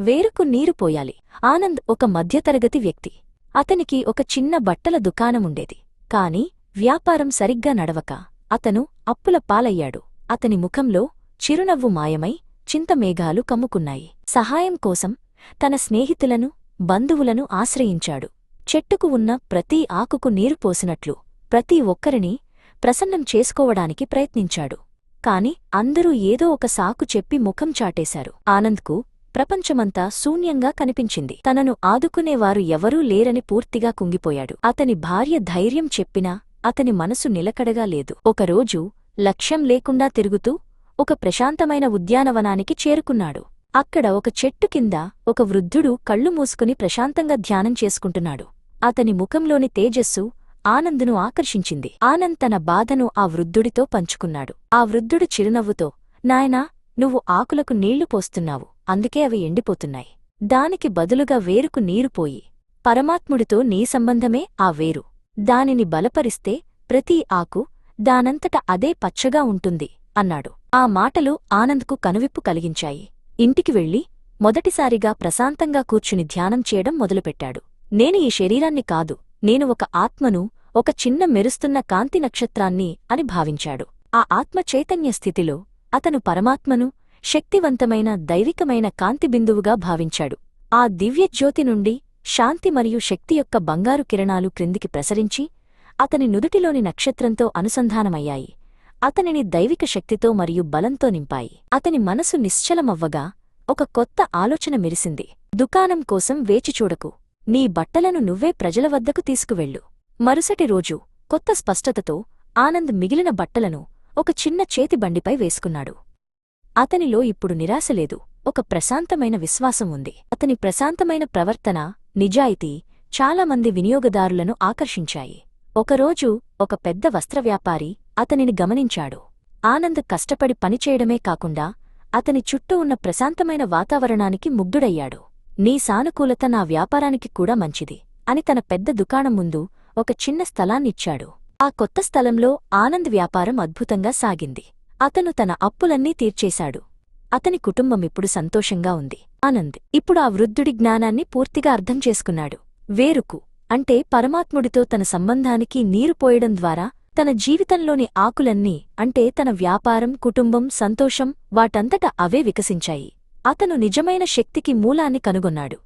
వేరుకు నీరు పోయాలి. ఆనంద్ ఒక మధ్యతరగతి వ్యక్తి. అతనికి ఒక చిన్న బట్టల దుకాణముండేది. కాని వ్యాపారం సరిగ్గా నడవక అతను అప్పుల పాలయ్యాడు. అతని ముఖంలో చిరునవ్వు మాయమై చింతమేఘాలు కమ్ముకున్నాయి. సహాయం కోసం తన స్నేహితులను బంధువులను ఆశ్రయించాడు. చెట్టుకు ఉన్న ప్రతి ఆకుకు నీరు పోసినట్లు ప్రతి ఒక్కరిని ప్రసన్నం చేసుకోవడానికి ప్రయత్నించాడు. కాని అందరూ ఏదో ఒక సాకు చెప్పి ముఖం చాటేశారు. ఆనంద్కు ప్రపంచమంతా శూన్యంగా కనిపించింది. తనను ఆదుకునేవారు ఎవరూ లేరని పూర్తిగా కుంగిపోయాడు. అతని భార్య ధైర్యం చెప్పినా అతని మనసు నిలకడగా లేదు. ఒకరోజు లక్ష్యం లేకుండా తిరుగుతూ ఒక ప్రశాంతమైన ఉద్యానవనానికి చేరుకున్నాడు. అక్కడ ఒక చెట్టు కింద ఒక వృద్ధుడు కళ్ళు మూసుకుని ప్రశాంతంగా ధ్యానం చేసుకుంటున్నాడు. అతని ముఖంలోని తేజస్సు ఆనందును ఆకర్షించింది. ఆనంద్ తన బాధను ఆ వృద్ధుడితో పంచుకున్నాడు. ఆ వృద్ధుడు చిరునవ్వుతో నాయనా నువ్వు ఆకులకు నీళ్ళు పోస్తున్నావు. అందుకే అవి ఎండిపోతున్నాయి. దానికి బదులుగా వేరుకు నీరు పోయి పరమాత్ముడితో నీ సంబంధమే ఆ వేరు. దానిని బలపరిస్తే ప్రతి ఆకు దానంతట అదే పచ్చగా ఉంటుంది అన్నాడు. ఆ మాటలు ఆనంద్కు కనువిప్పు కలిగించాయి. ఇంటికి వెళ్ళి మొదటిసారిగా ప్రశాంతంగా కూర్చుని ధ్యానం చేయడం మొదలుపెట్టాడు. నేను ఈ శరీరాన్ని కాదు నేను ఒక ఆత్మను ఒక చిన్న మెరుస్తున్న కాంతి నక్షత్రాన్ని అని భావించాడు. ఆ ఆత్మ చైతన్య స్థితిలో అతను పరమాత్మను శక్తివంతమైన దైవికమైన కాంతిబిందువుగా భావించాడు. ఆ దివ్యజ్యోతి నుండి శాంతి మరియు శక్తి యొక్క బంగారు కిరణాలు క్రిందికి ప్రసరించి అతని నుదుటిలోని నక్షత్రంతో అనుసంధానమయ్యాయి. అతనిని దైవిక శక్తితో మరియు బలంతో నింపాయి. అతని మనసు నిశ్చలమవ్వగా ఒక కొత్త ఆలోచన మెరిసింది. దుకాణం కోసం వేచిచూడకు నీ బట్టలను నువ్వే ప్రజల వద్దకు తీసుకువెళ్ళు. మరుసటి రోజు కొత్త స్పష్టతతో ఆనంద్ మిగిలిన బట్టలను ఒక చిన్న చేతిబండిపై వేసుకున్నాడు. అతనిలో ఇప్పుడు నిరాశ లేదు. ఒక ప్రశాంతమైన విశ్వాసం ఉంది. అతని ప్రశాంతమైన ప్రవర్తన నిజాయితీ చాలామంది వినియోగదారులను ఆకర్షించాయి. ఒకరోజు ఒక పెద్ద వస్త్రవ్యాపారి అతనిని గమనించాడు. ఆనంద్ కష్టపడి పనిచేయడమే కాకుండా అతని చుట్టూ ఉన్న ప్రశాంతమైన వాతావరణానికి ముగ్ధుడయ్యాడు. నీ సానుకూలత నా వ్యాపారానికి కూడా మంచిది అని తన పెద్ద దుకాణం ముందు ఒక చిన్న స్థలాన్నిచ్చాడు. ఆ కొత్త స్థలంలో ఆనంద్ వ్యాపారం అద్భుతంగా సాగింది. అతను తన అప్పులన్నీ తీర్చేశాడు. అతని కుటుంబమిప్పుడు సంతోషంగా ఉంది. ఆనంద్ ఇప్పుడు ఆ వృద్ధుడి జ్ఞానాన్ని పూర్తిగా అర్థం చేసుకున్నాడు. వేరుకు అంటే పరమాత్ముడితో తన సంబంధానికి నీరు పోయడం ద్వారా తన జీవితంలోని ఆకులన్నీ అంటే తన వ్యాపారం కుటుంబం సంతోషం వాటంతట అవే వికసించాయి. అతను నిజమైన శక్తికి మూలాన్ని కనుగొన్నాడు.